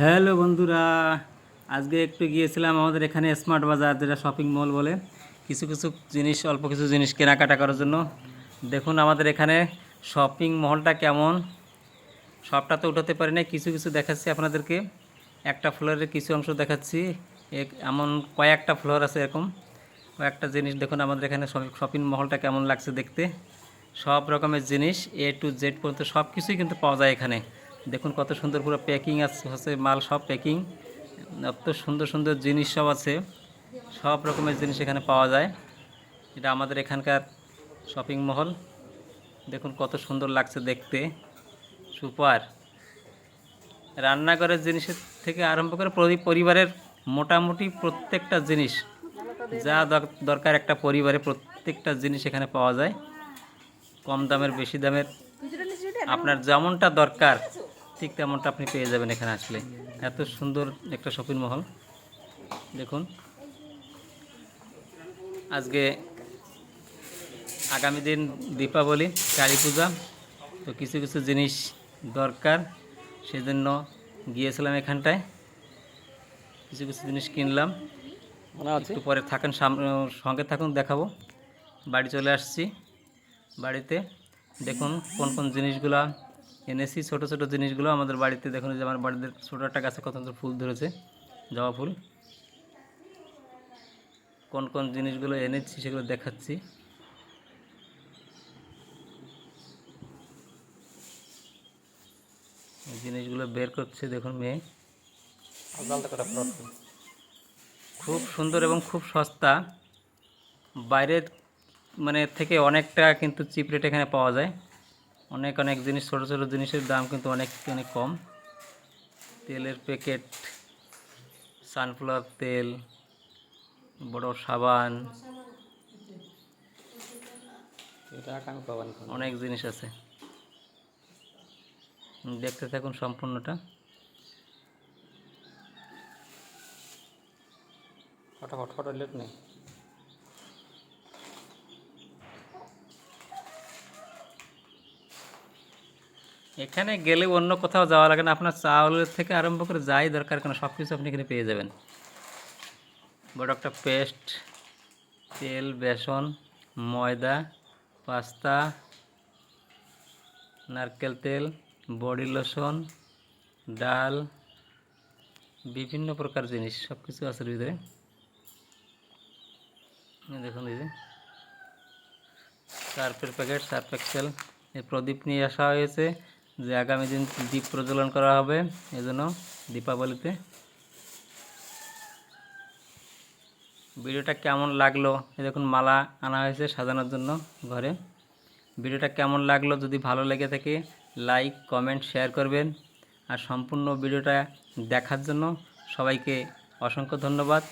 Hello বন্ধুরা, আজকে একটু গিয়েছিলাম আমাদের এখানে স্মার্ট বাজার যেটা শপিং মল বলে। কিছু কিছু জিনিস, অল্প কিছু জিনিস কেনাকাটা করার জন্য। দেখুন আমাদের এখানে শপিং মহলটা কেমন। সবটা তো উঠাতে পারি না কিছু কিছু দেখাচ্ছি আপনাদেরকে। একটা ফ্লোরের কিছু অংশ দেখাচ্ছি। এক এমন কয়েকটা ফ্লোর আছে এরকম। কয়েকটা জিনিস দেখুন আমাদের এখানে শপিং মহলটা কেমন লাগছে দেখতে। সব রকমের জিনিস এ টু জেড পর্যন্ত সব কিছুই কিন্তু পাওয়া যায় এখানে। দেখুন কত সুন্দর পুরো প্যাকিং আছে, হচ্ছে মাল সব প্যাকিং। এত সুন্দর সুন্দর জিনিস সব আছে, সব রকমের জিনিস এখানে পাওয়া যায়। এটা আমাদের এখানকার শপিং মহল। দেখুন কত সুন্দর লাগছে দেখতে, সুপার। রান্নাঘরের জিনিসের থেকে আরম্ভ করে পরি- পরিবারের মোটামুটি প্রত্যেকটা জিনিস, যা দর- দরকার একটা পরিবারে প্রত্যেকটা জিনিস এখানে পাওয়া যায়। কম দামের, বেশি দামের। আপনার যেমনটা দরকার ঠিক তেমনটা আপনি পেয়ে যাবেন এখানে আসলে। এত সুন্দর একটা শপিং মহল দেখুন। আজকে আগামী দিন দীপাবলি কালী পূজা তো কিছু কিছু জিনিস দরকার সেজন্য গিয়েছিলাম এখানটায়। কিছু কিছু জিনিস কিনলাম। একটু পরে থাকেন সাম- সঙ্গে থাকুন দেখাবো। বাড়ি চলে আসছি। বাড়িতে দেখুন কোন কোন জিনিসগুলা এনেছি ছোট ছোট জিনিসগুলো। আমাদের বাড়িতে দেখুন যে আমার বাড়িতে ছোটো একটা গাছে কত ফুল ধরেছে, জবা ফুল। কোন কোন জিনিসগুলো এনেছি সেগুলো দেখাচ্ছি। জিনিসগুলো বের করছে, দেখুন মেয়ে। খুব সুন্দর এবং খুব সস্তা। বাইরের মানে থেকে অনেকটা কিন্তু চিপ রেট এখানে পাওয়া যায়। অনেক অনেক জিনিস, ছোটো ছোটো জিনিসের দাম কিন্তু অনেক অনেক কম। তেলের প্যাকেট, সানফ্লাওয়ার তেল, বড় সাবান, অনেক জিনিস আছে। দেখতে থাকুন সম্পূর্ণটা। ফটাফট ফটো লেট নেই। এখানে গেলে অন্য কোথাও যাওয়া লাগে না। আপনার চাউলের থেকে আরম্ভ করে যাই দরকার কেন সব কিছু আপনি এখানে পেয়ে যাবেন। বড় একটা পেস্ট, তেল, বেসন, ময়দা, পাস্তা, নারকেল তেল, বডি লোশন ডাল, বিভিন্ন প্রকার জিনিস সব কিছু আছে ভিতরে। দেখুন এই যে। সার্ফের প্যাকেট, সার্ফ এক্সেল। এই প্রদীপ নিয়ে আসা হয়েছে। যে আগামী দিন দীপ প্রজ্বলন করা হবে, এজন্য দীপাবলিতে। ভিডিওটা কেমন লাগল? এই দেখুন, মালা আনা হয়েছে সাজানোর জন্য ঘরে। ভিডিওটা কেমন লাগল? যদি ভালো লেগে থাকে, লাইক, কমেন্ট, শেয়ার করবেন। আর সম্পূর্ণ ভিডিওটা দেখার জন্য সবাইকে অসংখ্য ধন্যবাদ।